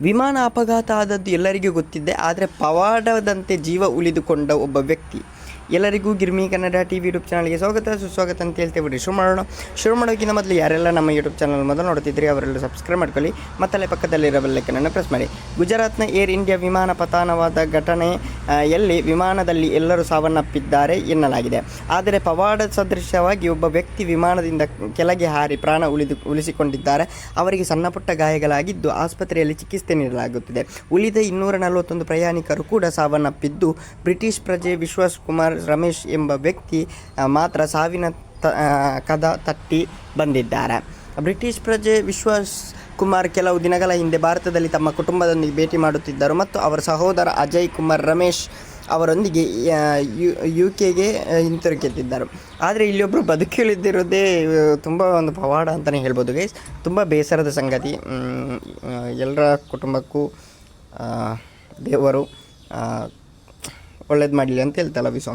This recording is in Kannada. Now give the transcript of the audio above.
ವಿಮಾನ ಅಪಘಾತ ಆದದ್ದು ಎಲ್ಲರಿಗೂ ಗೊತ್ತಿದೆ ಆದರೆ ಪವಾಡದಂತೆ ಜೀವ ಉಳಿದುಕೊಂಡ ಒಬ್ಬ ವ್ಯಕ್ತಿ. ಎಲ್ಲರಿಗೂ Girmi Kannada T V YouTube ಚಾನಲ್ಗೆ ಸ್ವಾಗತ, ಸುಸ್ವಾಗತ ಅಂತ ಹೇಳ್ತೇವೆ ಬಿಡಿ ಶುರು ಮಾಡೋಣ. ಶುರು ಮಾಡೋಕ್ಕಿಂತ ಮೊದಲು ಯಾರೆಲ್ಲ ನಮ್ಮ ಯೂಟ್ಯೂಬ್ ಚಾನಲ್ ಮೊದಲು ನೋಡ್ತಿದ್ರಿ ಅವರೆಲ್ಲ ಸಬ್ಸ್ಕ್ರೈಬ್ ಮಾಡ್ಕೊಳ್ಳಿ. ಮತ್ತಲ್ಲೇ ಪಕ್ಕದಲ್ಲಿರೋ ಬೆಲ್ಲೈಕನನ್ನು ಪ್ರೆಸ್ ಮಾಡಿ. ಗುಜರಾತ್ನ ಏರ್ ಇಂಡಿಯಾ ವಿಮಾನ ಪತನವಾದ ಘಟನೆ ಎಲ್ಲಿ ವಿಮಾನದಲ್ಲಿ ಎಲ್ಲರೂ ಸಾವನ್ನಪ್ಪಿದ್ದಾರೆ ಎನ್ನಲಾಗಿದೆ. ಆದರೆ ಪವಾಡ ಸದೃಶ್ಯವಾಗಿ ಒಬ್ಬ ವ್ಯಕ್ತಿ ವಿಮಾನದಿಂದ ಕೆಳಗೆ ಹಾರಿ ಪ್ರಾಣ ಉಳಿದು, ಉಳಿಸಿಕೊಂಡಿದ್ದಾರೆ. ಅವರಿಗೆ ಸಣ್ಣಪುಟ್ಟ ಗಾಯಗಳಾಗಿದ್ದು ಆಸ್ಪತ್ರೆಯಲ್ಲಿ ಚಿಕಿತ್ಸೆ ನೀಡಲಾಗುತ್ತಿದೆ. ಉಳಿದ ಇನ್ನೂರ ನಲವತ್ತೊಂದು ಪ್ರಯಾಣಿಕರು ಕೂಡ ಸಾವನ್ನಪ್ಪಿದ್ದು, ಬ್ರಿಟಿಷ್ ಪ್ರಜೆ ವಿಶ್ವಾಸ್ ಕುಮಾರ್ ರಮೇಶ್ ಎಂಬ ವ್ಯಕ್ತಿ ಮಾತ್ರ ಸಾವಿನ ಕದ ತಟ್ಟಿ ಬಂದಿದ್ದಾರೆ. ಬ್ರಿಟಿಷ್ ಪ್ರಜೆ ವಿಶ್ವಾಸ್ ಕುಮಾರ್ ಕೆಲವು ದಿನಗಳ ಹಿಂದೆ ಭಾರತದಲ್ಲಿ ತಮ್ಮ ಕುಟುಂಬದೊಂದಿಗೆ ಭೇಟಿ ಮಾಡುತ್ತಿದ್ದರು ಮತ್ತು ಅವರ ಸಹೋದರ ಅಜಯ್ ಕುಮಾರ್ ರಮೇಶ್ ಅವರೊಂದಿಗೆ ಯು ಯು ಕೆಗೆ ಹಿಂತಿರುಗುತ್ತಿದ್ದರು. ಆದರೆ ಇಲ್ಲೊಬ್ಬರು ಬದುಕಿಳಿದಿರೋದೇ ತುಂಬ ಒಂದು ಪವಾಡ ಅಂತಲೇ ಹೇಳ್ಬೋದು ಗೈಸ್ ತುಂಬ ಬೇಸರದ ಸಂಗತಿ. ಎಲ್ಲರ ಕುಟುಂಬಕ್ಕೂ ದೇವರು ಒಳ್ಳೇದು ಮಾಡಲಿ ಅಂತ ಹೇಳ್ತಲ್ಲ ವಿಶ್ವ